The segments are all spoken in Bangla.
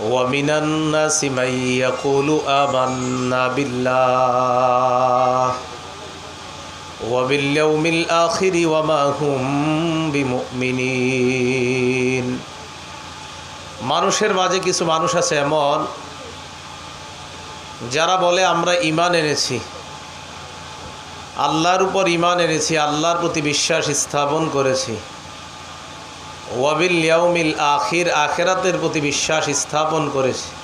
ومن الناس من يقول آمنا بالله وباليوم الآخر وما هم بمؤمنين মানুষের মাঝে কিছু মানুষ আছে এমন যারা বলে আমরা ইমান এনেছি আল্লাহর উপর ইমান এনেছি আল্লাহর প্রতি বিশ্বাস স্থাপন করেছি ওয়াবিল আখির, আখেরাতের প্রতি বিশ্বাস স্থাপন করেছে।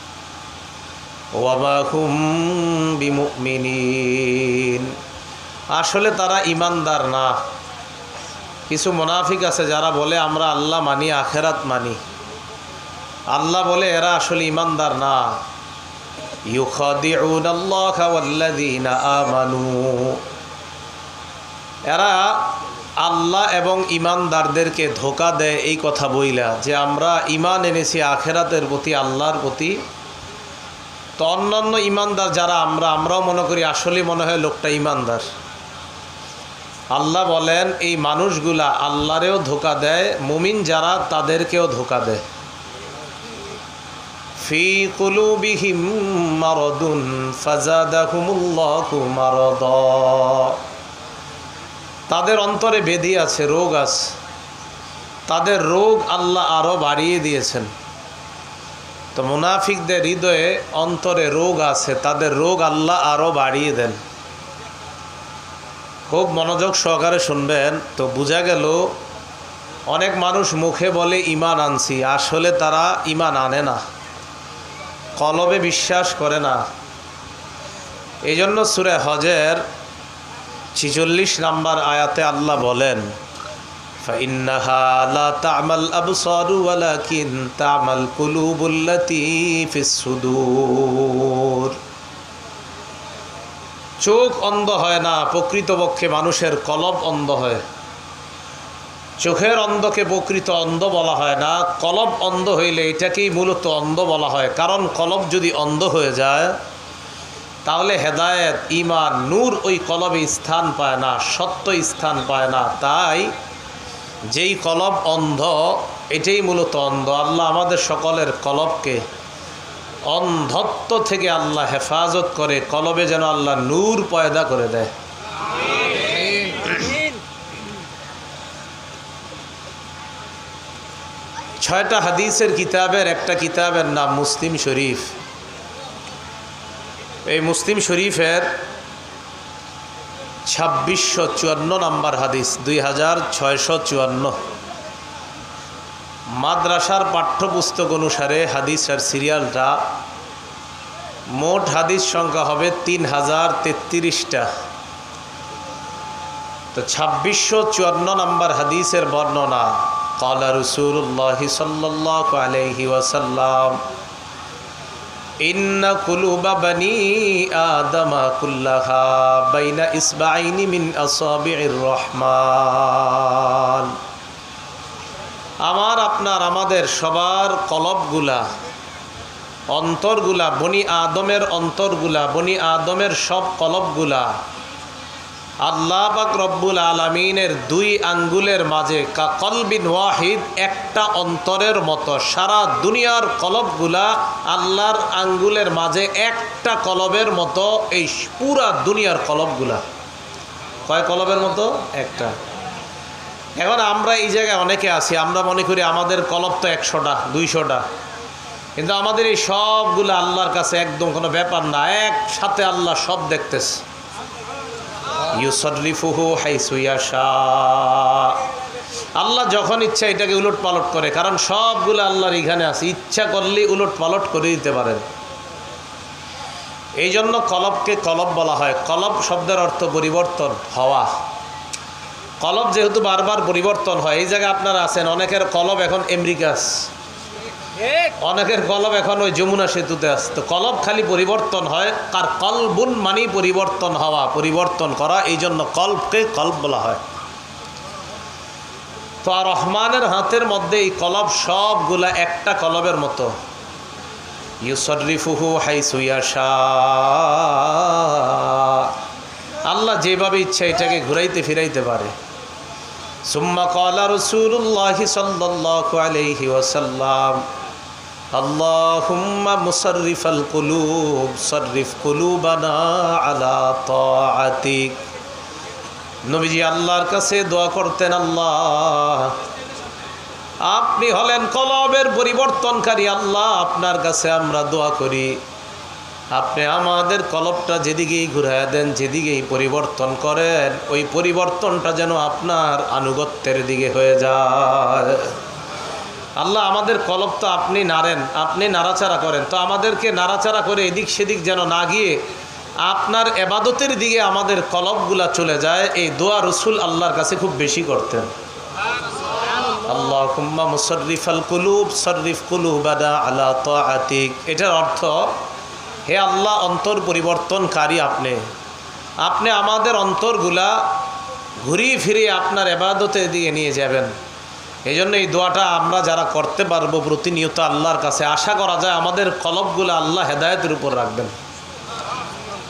আসলে তারা ইমানদার না। কিছু মোনাফিক আছে যারা বলে, আমরা আল্লাহ মানি, আখেরাত মানি। আল্লাহ বলে, এরা আসলে ইমানদার না। এরা আল্লাহ এবং ইমানদারদেরকে ধোকা দেয় এই কথা বইলা যে আমরা ইমান এনেছি আখেরাতের প্রতি, আল্লাহর প্রতি। তো অন্যান্য ইমানদার যারা আমরা, আমরাও মনে করি আসলে মনে হয় লোকটা ইমানদার আল্লাহ বলেন, এই মানুষগুলা আল্লাহরেও ধোকা দেয়, মুমিন যারা তাদেরকেও ধোকা দেয়। ফি কুলুবিহিম মারদুন ফাজাদাহুমুল্লাহু মারদা। তাদের অন্তরে বেদি আছে, রোগ আছে। তাদের রোগ আল্লাহ আরও বাড়িয়ে দিয়েছেন। তো মুনাফিকদের হৃদয়ে অন্তরে রোগ আছে, তাদের রোগ আল্লাহ আরও বাড়িয়ে দেন। খুব মনোযোগ সহকারে শুনবেন। তো বোঝা গেল, অনেক মানুষ মুখে বলে ইমান আনছি, আসলে তারা ইমান আনে না। কলবে বিশ্বাস করে না। এই জন্য সুরে হজের ছিচল্লিশ নাম্বার আয়াতে আল্লাহ বলেন চোখ অন্ধ হয় না, প্রকৃতপক্ষে মানুষের কলব অন্ধ হয়। চোখের অন্ধকে প্রকৃত অন্ধ বলা হয় না, কলব অন্ধ হইলে এটাকেই মূলত অন্ধ বলা হয়। কারণ কলব যদি অন্ধ হয়ে যায় তাহলে হেদায়েত ইমান নূর ওই কলবে স্থান পায় না, সত্য স্থান পায় না। তাই যেই কলব অন্ধ, এটাই মূলত অন্ধ। আল্লাহ আমাদের সকলের কলবকে অন্ধত্ব থেকে আল্লাহ হেফাজত করে, কলবে যেন আল্লাহ নূর পয়দা করে দেয়। ছয়টা হাদিসের কিতাবের, একটা কিতাবের নাম মুসলিম শরীফ। এই মুসলিম শরীফের ছাব্বিশশো চুয়ান্ন নম্বর হাদিস, দুই হাজার ছয়শো চুয়ান্ন। মাদ্রাসার পাঠ্যপুস্তক অনুসারে হাদিসের সিরিয়ালটা মোট হাদিস সংখ্যা হবে তিন হাজার তেত্রিশটা। তো ছাব্বিশশো চুয়ান্ন নম্বর হাদিসের বর্ণনা, কলা রসুল্লাহ সাল্লাহ আলহি ওয়াসাল্লাম ইন্না কুলুবা বানি আদমা কুল্লাহা বাইনা ইসবাইনি মিন আসাবির রহমান। আমার, আপনার, আমাদের সবার কলবগুলা, অন্তরগুলা, বনি আদমের অন্তরগুলা, বনি আদমের সব কলবগুলা আল্লাহ পাক রব্বুল আলমিনের দুই আঙ্গুলের মাঝে কা কলবিন ওয়াহিদ একটা অন্তরের মতো সারা দুনিয়ার কলবগুলা আল্লাহর আঙ্গুলের মাঝে একটা কলবের মতো এই পুরা দুনিয়ার কলবগুলা। কয় কলবের মতো? একটা। এখন আমরা এই জায়গায় অনেকে আছি, আমরা মনে করি আমাদের কলব তো একশোটা, দুইশোটা। কিন্তু আমাদের এই সবগুলো আল্লাহর কাছে একদম কোনো ব্যাপার না, একসাথে আল্লাহ সব দেখতেছে। ইউসরিফুহু হাইসুয়াশা আল্লাহ যখন ইচ্ছা এটাকে উলট পালট করে, কারণ সবগুলো আল্লাহর এখানে আছে, ইচ্ছা করলে উলট পালট করে দিতে পারেন। এই জন্য কলবকে কলব বলা হয়। কলব শব্দের অর্থ পরিবর্তন হওয়া। কলব যেহেতু বারবার পরিবর্তন হয়, এই জায়গায় আপনারা আছেন, অনেকের কলব এখন আমেরিকাস অনেকের কলব এখন ওই যমুনা সেতুতে আসে তো কলব খালি পরিবর্তন হয়, কার কলবুন মানি পরিবর্তন হওয়া, পরিবর্তন করা এই জন্য কল্পকে কল্প বলা হয়। তো আর রহমানের হাতের মধ্যে এই কলব সবগুলা একটা কলবের মতো। ইউসরিফুহু হাইসুয়াশা আল্লাহ যেভাবে ইচ্ছা এটাকে ঘুরাইতে ফিরাইতে পারে। সুম্মা কলা রসুল্লাহ সাল্লাহ আলহি ওসাল্লাম اللهم مصرف القلوب صرف قلوبنا على طاعتك নবীজি আল্লাহর কাছে দোয়া করতেন আল্লাহ আপনি হলেন কলবের পরিবর্তনকারী আল্লাহ আপনার কাছে আমরা দোয়া করি আপনি আমাদের কলবটা যেদিকেই ঘুরাইয়া দেন যেদিকেই পরিবর্তন করেন ওই পরিবর্তনটা যেন আপনার আনুগত্যের দিকে হয়ে যায় আল্লাহ আমাদের কলব তো আপনি নাড়েন, আপনি নাড়াচাড়া করেন। তো আমাদেরকে নাড়াচাড়া করে এদিক সেদিক যেন না গিয়ে আপনার এবাদতের দিকে আমাদের কলবগুলা চলে যায়, এই দোয়া রসুল আল্লাহর কাছে খুব বেশি করতেন। আল্লাহ কুম্মা মুসরিফ আল কুলুব শরীফ কুলুবাদা আলা তো আতিক এটার অর্থ, হে আল্লাহ, অন্তর পরিবর্তনকারী আপনি। আপনি আমাদের অন্তরগুলা ঘুরিয়ে ফিরিয়ে আপনার এবাদতের দিকে নিয়ে যাবেন। এই জন্য এই দোয়াটা আমরা যারা করতে পারব প্রতিনিয়ত আল্লাহর কাছে, আশা করা যায় আমাদের কলবগুলো আল্লাহ হেদায়তের উপর রাখবেন।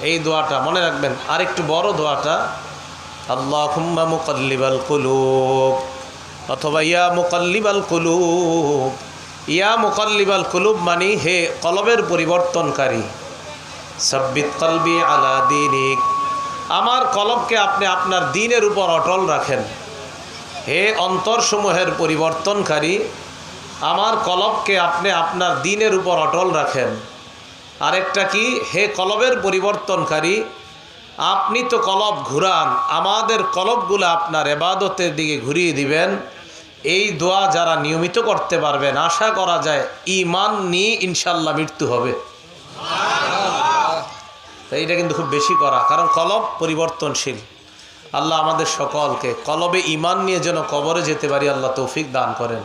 এই দোয়াটা মনে রাখবেন। আর একটু বড় দোয়াটা আল্লাহ হুম্মা মুকল্লিবাল কুলুব, অথবা ইয়া মুকল্লিবাল কুলুব। ইয়া মুকল্লিবাল কুলুব মানি হে কলবের পরিবর্তনকারী। সাব্বিত কলবি আলা দিনিক। আমার কলবকে আপনি আপনার দিনের উপর অটল রাখেন। হে অন্তরসমূহের পরিবর্তনকারী আমার কলবকে আপনি আপনার দিনের উপর অটল রাখেন। আরেকটা কি? হে কলবের পরিবর্তনকারী আপনি তো কলব ঘুরান আমাদের কলবগুলো আপনার এবাদতের দিকে ঘুরিয়ে দিবেন। এই দোয়া যারা নিয়মিত করতে পারবেন আশা করা যায় ইমান নিয়ে ইনশাল্লাহ মৃত্যু হবে। এইটা কিন্তু খুব বেশি করা কারণ কলব পরিবর্তনশীল। আল্লাহ আমাদের সকলকে কলবে ইমান নিয়ে যেন কবরে যেতে পারি, আল্লাহ তৌফিক দান করেন।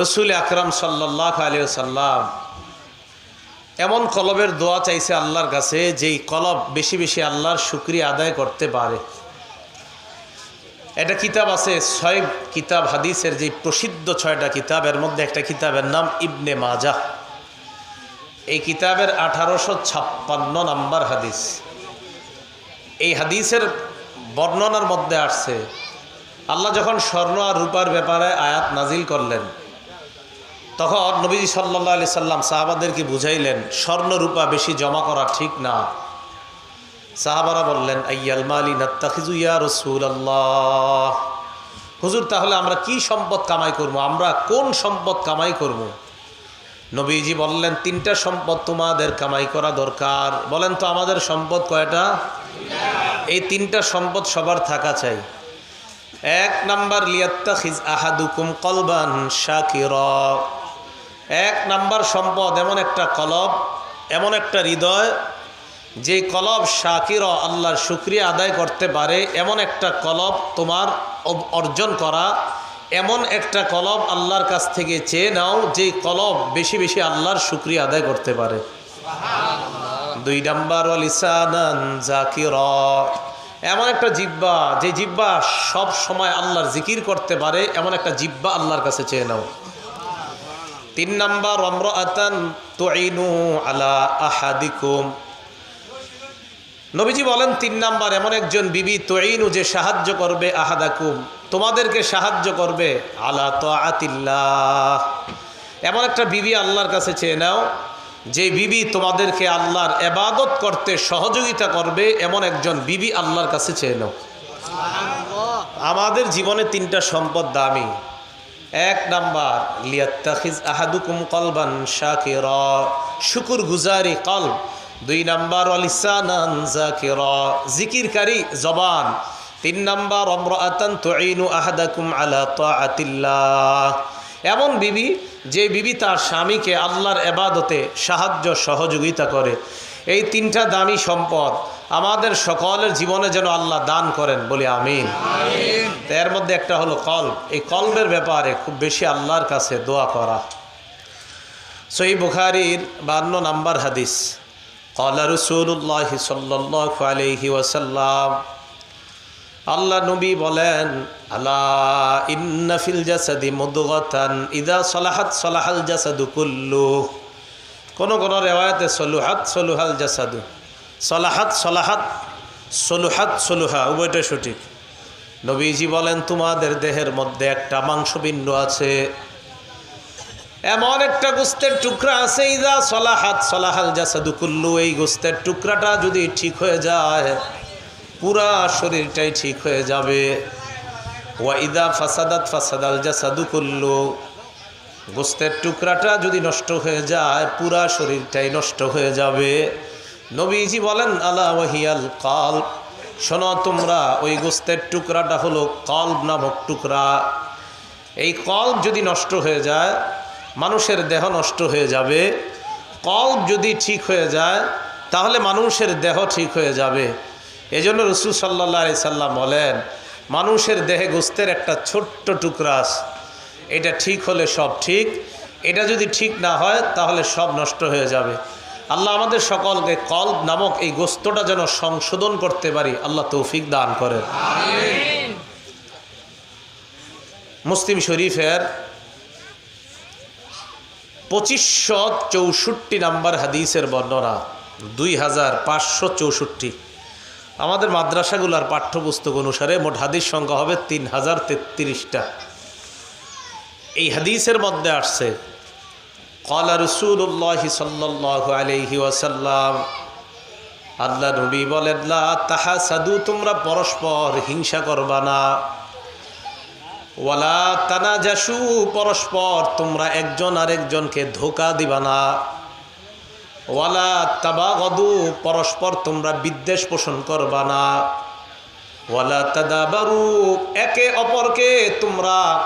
রসুল আকরাম সাল্লাহ আলিয়া সাল্লাম এমন কলবের দোয়া চাইছে আল্লাহর কাছে, যেই কলব বেশি বেশি আল্লাহর শুক্রিয়া আদায় করতে পারে। একটা কিতাব আছে, ছয় কিতাব হাদিসের, যে প্রসিদ্ধ ছয়টা কিতাব, এর মধ্যে একটা কিতাবের নাম ইবনে মাজা এই কিতাবের আঠারোশো ছাপ্পান্ন নাম্বার হাদিস। এই হাদিসের বর্ণনার মধ্যে আসছে, আল্লাহ যখন স্বর্ণ আর রূপার ব্যাপারে আয়াত নাজিল করলেন, তখন নবীজি সাল্লা আলি সাল্লাম সাহাবাদেরকে বুঝাইলেন, স্বর্ণ রূপা বেশি জমা করা ঠিক না। সাহাবারা বললেন, আইয়াল মালি নাত্তাখিজু রসুল আল্লাহ হুজুর, তাহলে আমরা কি সম্পদ কামাই করব? আমরা কোন সম্পদ কামাই করব? নবীজি বললেন, তিনটা সম্পদ তোমাদের কামাই করা দরকার। বলেন তো, আমাদের সম্পদ কয়টা? এই তিনটা সম্পদ সবার থাকা চাই। এক নাম্বার লিয়াত্তা খিজ আহাদুকুম কলবান শাকির। এক নাম্বার সম্পদ, এমন একটা কলব, এমন একটা হৃদয় যে কলব শাকির আল্লাহর শুক্রিয়া আদায় করতে পারে, এমন একটা কলব তোমার অর্জন করা। এমন একটা কলব আল্লাহর কাছ থেকে চেয়ে নাও যে কলব বেশি বেশি আল্লাহর শুক্রিয়া আদায় করতে পারে। দুই নাম্বার জাকির। এমন একটা জিব্বা, যে জিব্বা সব সময় আল্লাহর জিকির করতে পারে, এমন একটা জিব্বা আল্লাহর কাছে চেয়ে নাও। তিন নাম্বার অম্রাতান তুইনু আলা আহাদিকুম। নবীজি বলেন, তিন নাম্বার, এমন একজন বিবি তৈনু যে সাহায্য করবে আহাদাকুম। তোমাদেরকে সাহায্য করবে। আলা তো আতিল্লাহ এমন একটা বিবি আল্লাহর কাছে চেয়ে নাও যে বিবি তোমাদেরকে আল্লাহর এবাদত করতে সহযোগিতা করবে এমন একজন বিবি আল্লাহর কাছে চেয়ে নাও। আমাদের জীবনে তিনটা সম্পদ দামি। এক নাম্বার লিয়াত্তাখিজ আহাদুকুম কলবান শাকির শুকুর গুজারি কল দুই নাম্বার অলিসানান জাকির জিকিরকারী জবান। তিন নম্বর অমরাতান এমন বিবি যে বিবি তার স্বামীকে আল্লাহর এবাদতে সাহায্য সহযোগিতা করে। এই তিনটা দামি সম্পদ আমাদের সকলের জীবনে যেন আল্লাহ দান করেন বলি আমিন। এর মধ্যে একটা হলো কল এই কল্পের ব্যাপারে খুব বেশি আল্লাহর কাছে দোয়া করা। সই বুখারির বান্ন নাম্বার হাদিস কলা রসুল্লাহ সাল্লাহ আলহি ওয়াসাল্লাম আল্লাহ নবী বলেন, আলা ইন্নাফিল জাসাদি সলাহাত সলাহাল কুল্লু। কোন কোন রেওয়ায়তে সলুহাত সলুহাল জাসাদু। সলাহাত সলাহাত, সলুহাত সলুহা উভয়টা সঠিক। নবীজি বলেন, তোমাদের দেহের মধ্যে একটা মাংসবিন্দু আছে। এমন একটা গোস্তের টুকরা আছে, ইদা সলাহাত সলাহাল জাসাদু কুল্লু। এই গোস্তের টুকরাটা যদি ঠিক হয়ে যায় পুরা শরীরটাই ঠিক হয়ে যাবে। ওয়া ইদা ফাসাদাত ফাসাদাল জাসাদু কুল্লু। গোস্তের টুকরাটা যদি নষ্ট হয়ে যায়, পুরা শরীরটাই নষ্ট হয়ে যাবে। নবীজি বলেন, আলা ওয়াহিয়াল কল। শোনো, তোমরা ওই গোস্তের টুকরাটা হলো কল্ব নামক টুকরা। এই কল্ব যদি নষ্ট হয়ে যায়, মানুষের দেহ নষ্ট হয়ে যাবে। কল্ব যদি ঠিক হয়ে যায়, তাহলে মানুষের দেহ ঠিক হয়ে যাবে। এজন্য রসুল সাল্লাহ আলি সাল্লাম বলেন মানুষের দেহে গোস্তের একটা ছোট্ট টুকরা আছে। এটা ঠিক হলে সব ঠিক এটা যদি ঠিক না হয় তাহলে সব নষ্ট হয়ে যাবে। আল্লাহ আমাদের সকলকে কল্ব নামক এই গোস্তটা যেন সংশোধন করতে পারি আল্লাহ তৌফিক দান করেন। মুসলিম শরীফের পঁচিশশো চৌষট্টি নাম্বার হাদিসের বর্ণনা দুই হাজার পাঁচশো চৌষট্টি। আমাদের মাদ্রাসাগুলার পাঠ্যপুস্তক অনুসারে মোট হাদিস সংখ্যা হবে তিন হাজার তেত্রিশটা। এই হাদিসের মধ্যে আসছে কলা রসুল্লাহ সাল্লাহ আলহি ওয়াসাল্লাম, আল্লাহ নবী বলেন তাহা সাধু তোমরা পরস্পর হিংসা করবা না। ওয়ালা তানা জাসু পরস্পর তোমরা একজন আরেকজনকে ধোকা দিবা না। ওয়ালা তাবাগদু, পরস্পর তোমরা বিদ্বেষ পোষণ করবা না। ওয়ালা তাদাবারু, একে অপরকে তোমরা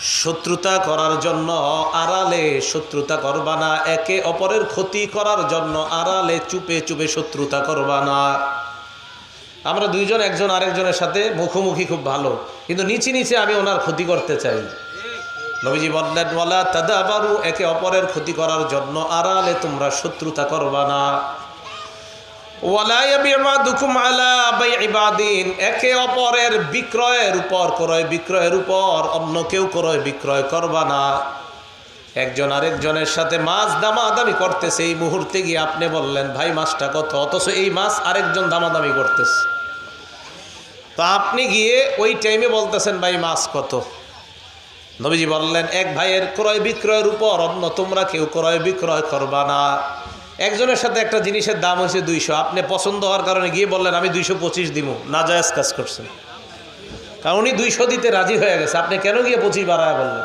শত্রুতা করার জন্য আড়ালে শত্রুতা করবা না। একে অপরের ক্ষতি করার জন্য আড়ালে চুপে চুপে শত্রুতা করবা না। আমরা দুইজন, একজন আরেকজনের সাথে মুখোমুখি খুব ভালো। কিন্তু নিচে নিচে আমি ওনার ক্ষতি করতে চাই। নবীজি বললেন, ওয়ালা তাদাবারু, একে অপরের ক্ষতি করার জন্য আড়ালে তোমরা শত্রুতা করবা না। একে অপরের বিক্রয়ের উপর ক্রয়, বিক্রয়ের উপর অন্য কেউ ক্রয়, বিক্রয় করবা না। একজন আরেকজনের সাথে মাছ দামাদামি করতেছে, এই মুহূর্তে গিয়ে আপনি বললেন, ভাই, মাছটা কত? অথচ এই মাছ আরেকজন দামাদামি করতেছে। তা আপনি গিয়ে ওই টাইমে বলতেছেন, ভাই, মাছ কত? নবীজি বললেন, এক ভাইয়ের ক্রয় বিক্রয়ের উপর অন্য তোমরা কেউ ক্রয় বিক্রয় করবা না। একজনের সাথে একটা জিনিসের দাম হয়েছে দুইশো। আপনি পছন্দ হওয়ার কারণে গিয়ে বললেন, আমি দুইশো পঁচিশ দিব না জায়জ কাজ করছেন। কারণ উনি দুইশো দিতে রাজি হয়ে গেছে। আপনি কেন গিয়ে পঁচিশ বাড়ায় বললেন?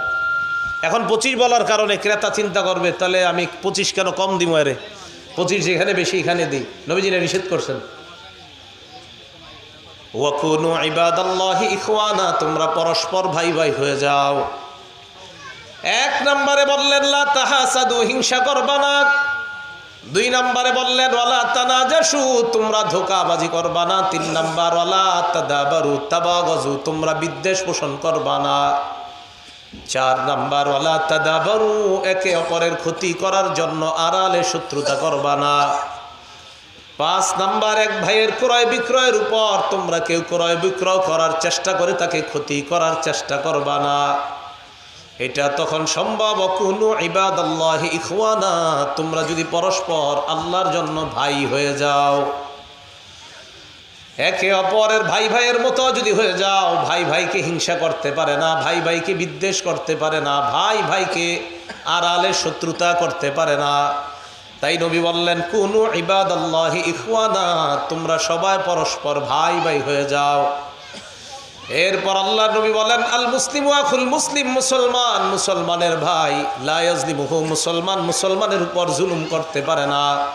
এখন পঁচিশ বলার কারণে ক্রেতা চিন্তা করবে, তাহলে আমি পঁচিশ কেন কম দিব আরে পঁচিশ যেখানে বেশি, এখানে দিই। নবীজিরা নিষেধ করছেন। ওয়াকুনু ইবাদাল্লাহি ইখওয়ানা, তোমরা পরস্পর ভাই ভাই হয়ে যাও। এক নম্বরে বললেন, লা তাহাসাদু, হিংসা করবা না। দুই নম্বরে বললেন, ওয়ালা তানাজাসু, তোমরা ধোকাবাজি করবা না। তিন নম্বর, ওয়ালা তাদাবারু তাবাগজু তোমরা বিদ্বেষ পোষণ করবা না। চার নাম্বার, ওয়ালা তাদাবারু, একে অপরের ক্ষতি করার জন্য আড়ালে শত্রুতা করবা না। পাঁচ নাম্বার, এক ভাইয়ের ক্রয় বিক্রয়ের উপর তোমরা কেউ ক্রয় বিক্রয় করার চেষ্টা করে তাকে ক্ষতি করার চেষ্টা করবা না। এটা তখন সম্ভব। কোনো ইবাদ আল্লাহ ইখওয়ানা, তোমরা যদি পরস্পর আল্লাহর জন্য ভাই হয়ে যাও। একে অপরের ভাই ভাইয়ের মতো যদি হয়ে যাও, ভাই ভাইকে হিংসা করতে পারে না, ভাই ভাইকে বিদ্বেষ করতে পারে না, ভাই ভাইকে আড়ালে শত্রুতা করতে পারে না। তাই নবী বললেন, কোনো ইবাদ আল্লাহ ইখওয়ানা, তোমরা সবাই পরস্পর ভাই ভাই হয়ে যাও। এরপর আল্লাহ নবী বলেন, আল মুসলিম ওয়াকুল মুসলিম মুসলমান। মুসলমানের ভাই লায়াজলিমুহু মুসলমান। মুসলমানের উপর জুলুম করতে পারে না।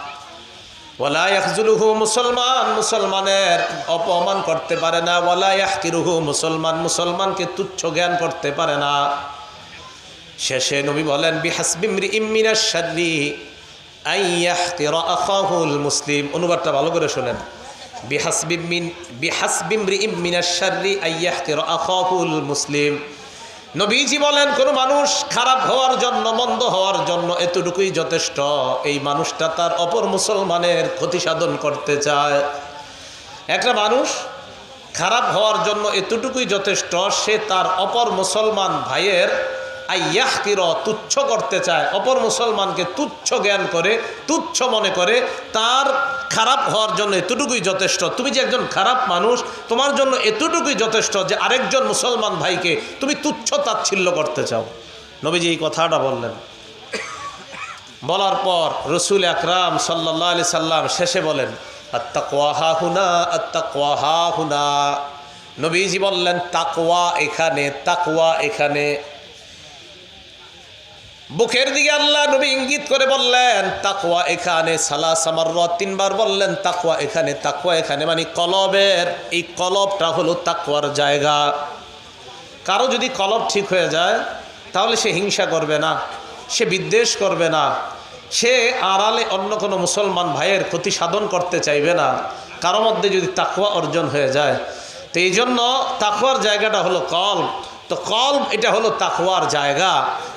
ওয়ালা ইয়াখজুলুহু মুসলমান। মুসলমানের অপমান করতে পারে না। ওয়ালা ইয়াহকিরুহু মুসলমান। মুসলমানকে তুচ্ছ জ্ঞান করতে পারে না। শেষে নবী বলেন বিহাসবিমরি ইমিনাশ শাররি আইয়াহকিরা আখাহুল মুসলিম। অনুবাদটা ভালো করে শোনেন। মুসলিম। নবীজি বলেন, কোন মানুষ খারাপ হওয়ার জন্য, মন্দ হওয়ার জন্য এতটুকুই যথেষ্ট। এই মানুষটা তার অপর মুসলমানের ক্ষতি সাধন করতে চায়। একটা মানুষ খারাপ হওয়ার জন্য এতটুকুই যথেষ্ট, সে তার অপর মুসলমান ভাইয়ের আইয়াহকির তুচ্ছ করতে চায়। অপর মুসলমানকে তুচ্ছ জ্ঞান করে, তুচ্ছ মনে করে, তার খারাপ হওয়ার জন্য এতটুকুই যথেষ্ট। তুমি যে একজন খারাপ মানুষ, তোমার জন্য এতটুকুই যথেষ্ট যে আরেকজন মুসলমান ভাইকে তুমি তুচ্ছ তাচ্ছিল্য করতে চাও। নবীজি এই কথাটা বললেন। বলার পর রসুল আকরাম সাল্লাহ আলি সাল্লাম শেষে বলেন আত্তাকওয়াহা হুনা আত্তাকওয়াহা হুনা। নবীজি বললেন, তাকওয়া এখানে তাকওয়া এখানে। বুকের দিকে আল্লাহ নবী ইঙ্গিত করে বললেন, তাকওয়া এখানে সালা সামার তিনবার বললেন তাকুয়া এখানে তাকুয়া এখানে মানে কলবের, এই কলবটা হলো তাকওয়ার জায়গা। কারও যদি কলব ঠিক হয়ে যায়, তাহলে সে হিংসা করবে না, সে বিদ্বেষ করবে না, সে আড়ালে অন্য কোনো মুসলমান ভাইয়ের ক্ষতি সাধন করতে চাইবে না। কারও মধ্যে যদি তাকুয়া অর্জন হয়ে যায়, তো এই জন্য তাকুয়ার জায়গাটা হলো কল্প তো কল্প এটা হলো তাকুয়ার জায়গা।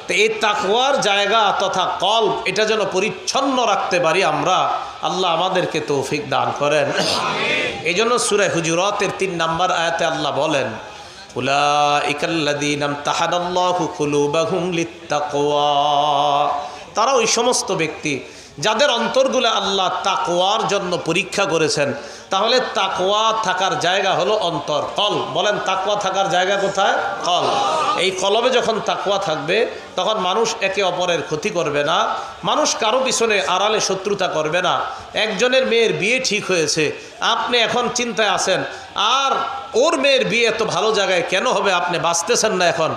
তো এই তাকুয়ার জায়গা তথা কল এটা যেন পরিচ্ছন্ন রাখতে পারি আমরা আল্লাহ আমাদেরকে তৌফিক দান করেন। এই জন্য সুরে হুজুরতের তিন নাম্বার আয়াতে আল্লাহ বলেন তারা ওই সমস্ত ব্যক্তি যাদের অন্তরগুলো আল্লাহ তাকোয়ার জন্য পরীক্ষা করেছেন, তাহলে তাকোয়া থাকার জায়গা হলো অন্তর, কল। বলেন তাকোয়া থাকার জায়গা কোথায়? কল। এই কলবে যখন তাকোয়া থাকবে, তখন মানুষ একে অপরের ক্ষতি করবে না। মানুষ কারও পিছনে আড়ালে শত্রুতা করবে না। একজনের মেয়ের বিয়ে ঠিক হয়েছে, আপনি এখন চিন্তায় আছেন, আর ওর মেয়ের বিয়ে এত ভালো জায়গায় কেন হবে? আপনি বাঁচতেছেন না এখন।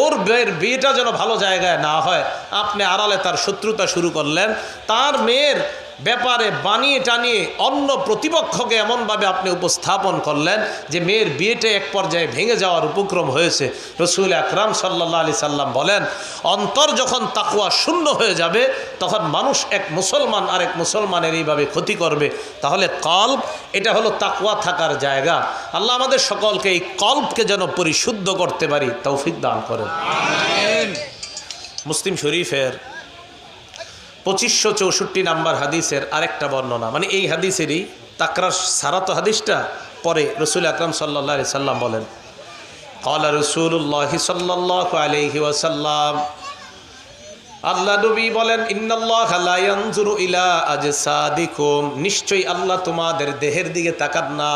ওর মেয়ের বিয়েটা যেন ভালো জায়গায় না হয়। আপনি আড়ালে তার শত্রুতা শুরু করলেন। তার মেয়ের ব্যাপারে বানিয়ে টানিয়ে অন্য প্রতিপক্ষকে এমনভাবে আপনি উপস্থাপন করলেন যে মেয়ের বিয়েটা এক পর্যায়ে ভেঙে যাওয়ার উপক্রম হয়েছে। রসুল আকরাম সাল্লাহ আলি সাল্লাম বলেন অন্তর যখন তাকুয়া শূন্য হয়ে যাবে তখন মানুষ এক মুসলমান আরেক মুসলমানের এইভাবে ক্ষতি করবে। তাহলে কল্প এটা হলো তাকুয়া থাকার জায়গা। আল্লাহ আমাদের সকলকে এই কল্পকে যেন পরিশুদ্ধ করতে পারি তৌফিক দান করেন। মুসলিম শরীফের পঁচিশশো চৌষট্টি নাম্বার হাদিসের আরেকটা বর্ণনা। মানে এই হাদিসেরই তাকরার সারাত হাদিসটা পরে রসুল আকরম সাল্লা সাল্লাম বলেন। কলা রসুল্লাহ সাল্লাহ আলহি আল্লাহ নবী বলেন ইলা নিশ্চয়ই আল্লাহ তোমাদের দেহের দিকে তাকাত না।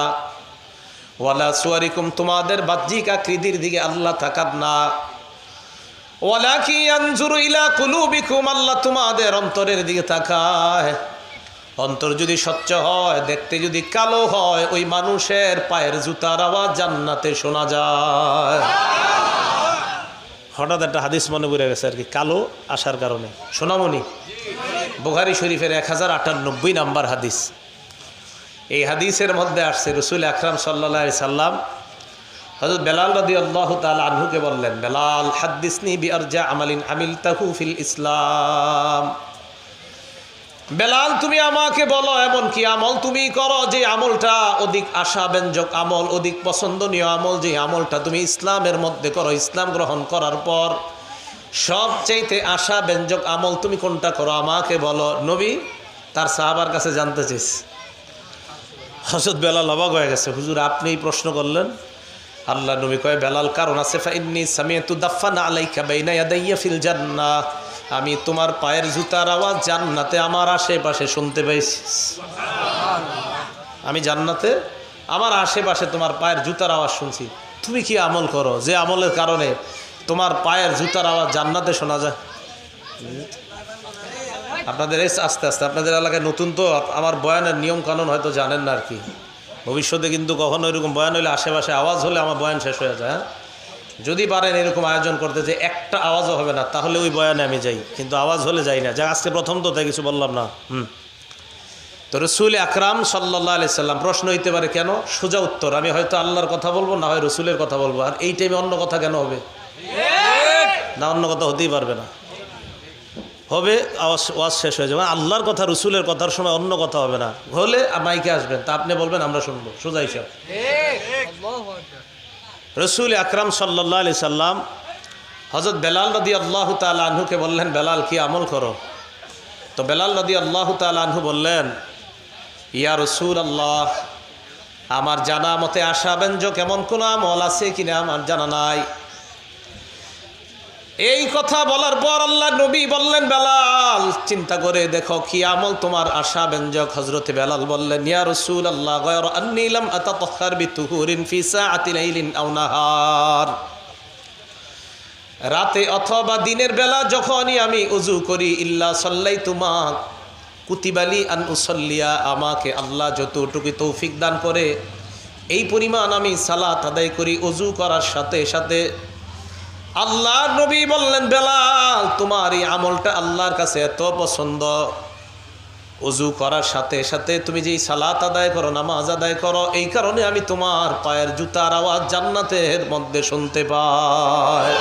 ওয়ালা সুয়ারিকুম, তোমাদের বাহ্যিক আকৃতির দিকে আল্লাহ তাকাত না। তোমাদের অন্তরের দিকে তাকায়। অন্তর যদি স্বচ্ছ হয়, দেখতে যদি কালো হয়, ওই মানুষের পায়ের জুতার আওয়াজ জান্নাতে শোনা যায়। হঠাৎ একটা হাদিস মনে পড়ে গেছে আর কি, কালো আসার কারণে। সোনামণি, বুখারি শরীফের এক হাজার আটানব্বই নাম্বার হাদিস। এই হাদিসের মধ্যে আসছে, রসুল আকরাম সাল্লা সাল্লাম হজরত বেলাল রদি আল্লাহ তাল আনহুকে বললেন, বেলাল হাদ্দিসনি বি আরজা আমালিন আমিল তাহু ফিল ইসলাম। বেলাল, তুমি আমাকে বলো, এমন কি আমল তুমি করো যে আমলটা অধিক আশাব্যঞ্জক আমল, অধিক পছন্দনীয় আমল, যে আমলটা তুমি ইসলামের মধ্যে করো, ইসলাম গ্রহণ করার পর সবচাইতে আশা ব্যঞ্জক আমল তুমি কোনটা করো, আমাকে বলো। নবী তার সাহাবার কাছে জানতে চেয়েছ। হজরত বেলাল অবাক হয়ে গেছে, হুজুর, আপনি প্রশ্ন করলেন আল্লাহ নবী কয় বেলাল কারণ আছে ফাইন্নি সামিয়াতু দাফানা আলাইকা বাইনা ইয়াদাইয়া ফিল জান্নাহ। আমি তোমার পায়ের জুতার আওয়াজ জান্নাতে আমার আশেপাশে শুনতে পাইছি। আমি জান্নাতে আমার আশেপাশে তোমার পায়ের জুতার আওয়াজ শুনছি। তুমি কি আমল করো? যে আমলের কারণে তোমার পায়ের জুতার আওয়াজ জান্নাতে শোনা যায়। আপনাদের এই আস্তে আস্তে আপনাদের এলাকায় নতুন তো আমার বয়ানের নিয়ম কানুন হয়তো জানেন না আর কি। ভবিষ্যতে কিন্তু কখনো এরকম বয়ান হলে আশেপাশে আওয়াজ হলে আমার বয়ান শেষ হয়ে যায় হ্যাঁ? যদি পারেন এরকম আয়োজন করতে যে একটা আওয়াজও হবে না তাহলে ওই বয়ানে আমি যাই কিন্তু আওয়াজ হলে যাই না। যা আজকে প্রথম তো তাই কিছু বললাম না হুম। তো রসুল আকরাম সাল্লাহ আলি সাল্লাম প্রশ্ন হইতে পারে কেন? সোজা উত্তর আমি হয়তো আল্লাহর কথা বলব না হয় রসুলের কথা বলব আর এই টাইমে অন্য কথা কেন হবে? না অন্য কথা হতেই পারবে না। হবে ওয়াজ শেষ হয়ে যাবে। আল্লাহর কথা, রসুলের কথার সময় অন্য কথা হবে না। হলে মাইকে আসবেন, তা আপনি বলবেন, আমরা শুনব। সোজা হিসাব। রসুল আকরাম সাল্লাহ আলি সাল্লাম হজরত বেলাল নদী আল্লাহ তাল আনহুকে বললেন, বেলাল, কি আমল করো? তো বেলাল নদী আল্লাহ তাল আনহু বললেন, ইয়া রসুল আল্লাহ আমার জানা মতে আশা ব্যঞ্জক এমন কোনো আমল আছে কিনা? আমার জানা নাই। এই কথা বলার পর আল্লাহ নবী বললেন, বেলাল, চিন্তা করে দেখো কি আমল তোমার আশা ব্যঞ্জক। হজরতে বেলাল বললেন, ইয়া রসুল আল্লাহ গয়র আন্নিলাম আতাতহার বিতুহুরিন ফি সাআতি লাইলিন আও নাহার। রাতে অথবা দিনের বেলা যখনই আমি উজু করি, ইল্লা সল্লাই তুমাক কুতিবালি আন উসল্লিয়া, আমাকে আল্লাহ যতটুকু তৌফিক দান করে, এই পরিমাণ আমি সালাত আদায় করি অজু করার সাথে সাথে আল্লাহ নবী বললেন, বেলাল, তোমার এই আমলটা আল্লাহর কাছে এত পছন্দ। অজু করার সাথে সাথে তুমি যেই সালাত আদায় করো, নামাজ আদায় করো, এই কারণে আমি তোমার পায়ের জুতার আওয়াজ জান্নাতের মধ্যে শুনতে পাই।